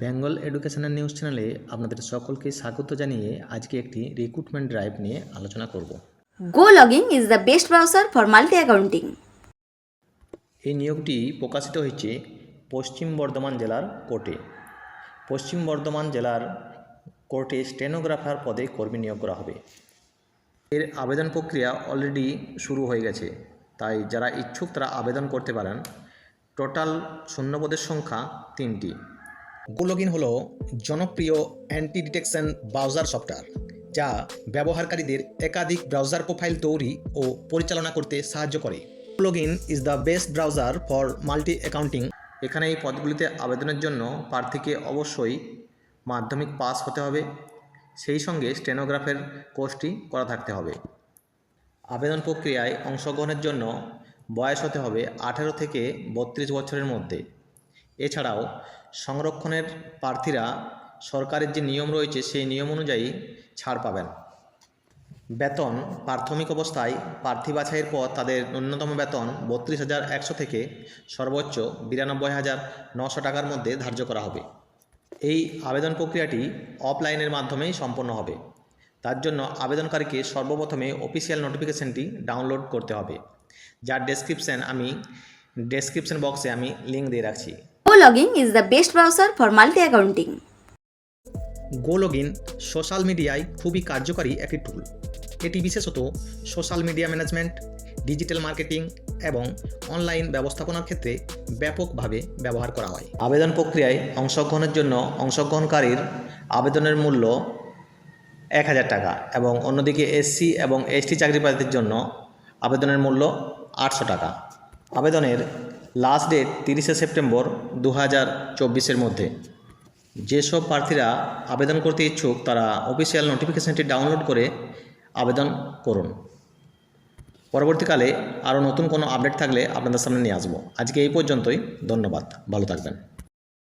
Bengal educational news চ্যানেলে আপনাদের সকলকে স্বাগত জানিয়ে আজকে একটি রিক্রুটমেন্ট ড্রাইভ নিয়ে আলোচনা করব। Go login is the best browser for multi accounting এই নিয়োগটি প্রকাশিত হয়েছে পশ্চিম বর্ধমান জেলার কোর্টে। পশ্চিম বর্ধমান জেলার কোর্টে স্টেনোগ্রাফার পদে কর্মী নিয়োগ করা হবে। এর আবেদন প্রক্রিয়া অলরেডি শুরু হয়ে গেছে। তাই যারা ইচ্ছুক তারা আবেদন করতে পারেন। টোটাল শূন্যপদের সংখ্যা তিনটি। গোলগিন হলো জনপ্রিয় অ্যান্টি ডিটেকশন ব্রাউজার সফটওয়্যার যা ব্যবহারকারীদের একাধিক ব্রাউজার প্রোফাইল তৈরি ও পরিচালনা করতে সাহায্য করে। Login is the best browser for multi accounting এখানে এই পদগুলিতে আবেদনের জন্য প্রার্থীকে অবশ্যই মাধ্যমিক পাস হতে হবে। সেই সঙ্গে স্টেনোগ্রাফের কোর্সটি করা থাকতে হবে। আবেদন প্রক্রিয়ায় অংশগ্রহণের জন্য বয়স হতে হবে আঠেরো থেকে বত্রিশ বছরের মধ্যে। এছাড়াও সংরক্ষণের প্রার্থীরা সরকারের যে নিয়ম রয়েছে সেই নিয়ম অনুযায়ী ছাড় পাবেন। বেতন প্রাথমিক অবস্থায় প্রার্থী বাছাইয়ের পর তাদের ন্যূনতম বেতন বত্রিশ হাজার একশো থেকে সর্বোচ্চ বিরানব্বই হাজার নশো টাকার মধ্যে ধার্য করা হবে। এই আবেদন প্রক্রিয়াটি অফলাইনের মাধ্যমেই সম্পন্ন হবে। তার জন্য আবেদনকারীকে সর্বপ্রথমে অফিসিয়াল নোটিফিকেশনটি ডাউনলোড করতে হবে। যার ডেসক্রিপশান আমি, ডেসক্রিপশন বক্সে আমি লিঙ্ক দিয়ে রাখছি। Go logging is the best browser for multi accounting. Go login social মিডিয়ায় খুবই কার্যকারী একটি টুল এটি বিশেষত social media management digital marketing এবং অনলাইন ব্যবস্থাপনার ক্ষেত্রে ব্যাপকভাবে ব্যবহার করা হয়। আবেদন প্রক্রিয়ায় অংশগ্রহণের জন্য অংশগ্রহণকারীর আবেদনের মূল্য এক হাজার টাকা এবং অন্যদিকে এসসি এবং এসটি চাকরি প্রার্থীর জন্য আবেদনের মূল্য আটশো টাকা। আবেদনের লাস্ট ডেট তিরিশে সেপ্টেম্বর দু হাজার চব্বিশের মধ্যে। যেসব প্রার্থীরা আবেদন করতে ইচ্ছুক, তারা অফিসিয়াল নোটিফিকেশানটি ডাউনলোড করে আবেদন করুন। পরবর্তীকালে আরও নতুন কোনো আপডেট থাকলে আপনাদের সামনে নিয়ে আসব। আজকে এই পর্যন্তই, ধন্যবাদ, ভালো থাকবেন।